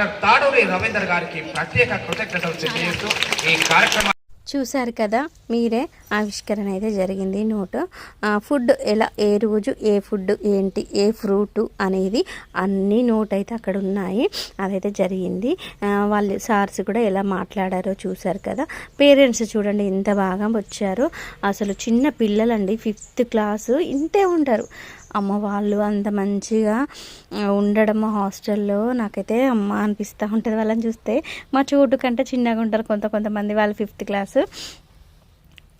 Doctor Taduri Ravinder గారికి ప్రత్యేక కృతజ్ఞతలు తెలియజేస్తూ ఈ కార్యక్రమం చూశారు కదా మీరే ఆవిష్కరణ అయితే జరిగింది. నోటు ఫుడ్ ఎలా ఏ రోజు ఏ ఫుడ్ ఏంటి ఏ ఫ్రూట్ అనేది అన్ని నోట్ అయితే అక్కడ ఉన్నాయి. అదైతే జరిగింది. వాళ్ళు సార్స్ కూడా ఎలా మాట్లాడారో చూశారు కదా. పేరెంట్స్ చూడండి ఎంత బాగా వచ్చారు. అసలు చిన్న పిల్లలండి ఫిఫ్త్ క్లాసు ఇంతే ఉంటారు. అమ్మ వాళ్ళు అంత మంచిగా ఉండడం హాస్టల్లో నాకైతే అమ్మ అనిపిస్తూ ఉంటుంది వాళ్ళని చూస్తే. మా చోటు కంటే చిన్నగా ఉంటారు కొంత కొంతమంది వాళ్ళు ఫిఫ్త్ క్లాసు.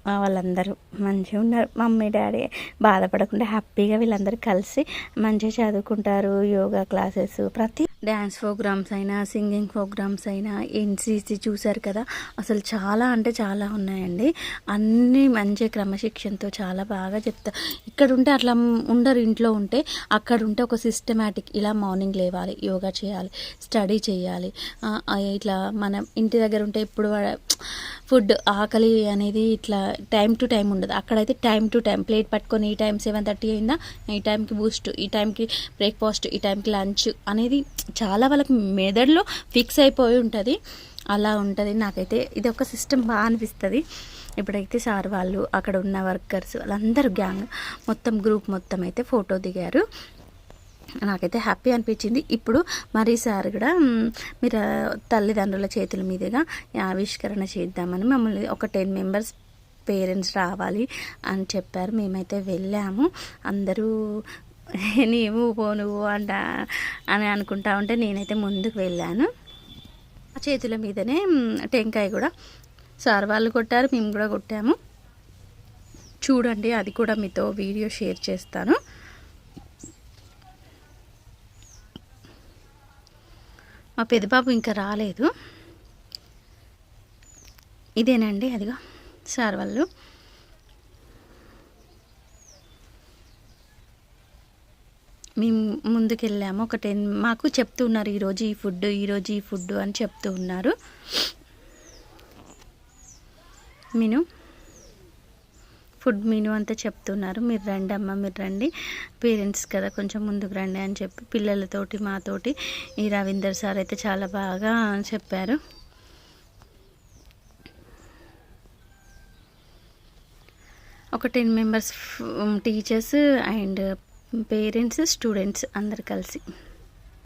వాళ్ళందరూ మంచిగా ఉన్నారు. మమ్మీ డాడీ బాధపడకుండా హ్యాపీగా వీళ్ళందరూ కలిసి మంచిగా చదువుకుంటారు. యోగా క్లాసెస్ ప్రతి డ్యాన్స్ ప్రోగ్రామ్స్ అయినా సింగింగ్ ప్రోగ్రామ్స్ అయినా ఎన్సీసీ చూశారు కదా. అసలు చాలా అంటే చాలా ఉన్నాయండి. అన్నీ మంచి క్రమశిక్షణతో చాలా బాగా చెప్తారు. ఇక్కడ ఉంటే అట్లా ఉండరు. ఇంట్లో ఉంటే అక్కడ ఉంటే ఒక సిస్టమేటిక్ ఇలా మార్నింగ్ లేవాలి యోగా చేయాలి స్టడీ చేయాలి. ఇట్లా మనం ఇంటి దగ్గర ఉంటే ఇప్పుడు ఫుడ్ ఆకలి అనేది ఇట్లా టైం టు టైం ఉండదు. అక్కడైతే టైం టు టైం ప్లేట్ పట్టుకొని ఈ టైం సెవెన్ థర్టీ అయిందా? ఈ టైంకి బూస్ట్ ఈ టైంకి బ్రేక్ఫాస్ట్ ఈ టైంకి లంచ్ అనేది చాలా వాళ్ళకి మెదడులో ఫిక్స్ అయిపోయి ఉంటుంది. అలా ఉంటుంది. నాకైతే ఇది ఒక సిస్టమ్ బాగా అనిపిస్తుంది. ఇప్పుడైతే సార్ వాళ్ళు అక్కడ ఉన్న వర్కర్స్ వాళ్ళందరూ గ్యాంగ్ మొత్తం గ్రూప్ మొత్తం అయితే ఫోటో దిగారు. నాకైతే హ్యాపీ అనిపించింది. ఇప్పుడు మరి సార్ కూడా మీరు తల్లిదండ్రుల చేతుల మీదుగా ఆవిష్కరణ చేద్దామని మమ్మల్ని ఒక టెన్ మెంబర్స్ పేరెంట్స్ రావాలి అని చెప్పారు. మేమైతే వెళ్ళాము. అందరూ నీవు పో నువ్వు అంట అని అనుకుంటా ఉంటే నేనైతే ముందుకు వెళ్ళాను. ఆ చేతుల మీదనే టెంకాయ కూడా సార్ వాళ్ళు కొట్టారు మేము కూడా కొట్టాము. చూడండి అది కూడా మీతో వీడియో షేర్ చేస్తాను. మా పెద్దబాబు ఇంకా రాలేదు. ఇదేనండి అదిగో. సార్ వాళ్ళు. మేము ముందుకెళ్ళాము. ఒక టెన్ మాకు చెప్తున్నారు ఈరోజు ఈ ఫుడ్ ఈరోజు ఈ ఫుడ్ అని చెప్తూ ఉన్నారు. మెను. ఫుడ్ మెను అంతా చెప్తున్నారు మీరు రండి అమ్మ మీరు రండి. పేరెంట్స్ కదా కొంచెం ముందుకు రండి అని చెప్పి పిల్లలతోటి మాతోటి ఈ రవీందర్ సార్ అయితే చాలా బాగా చెప్పారు. ఒక ten members teachers and parents students అందరు కలిసి.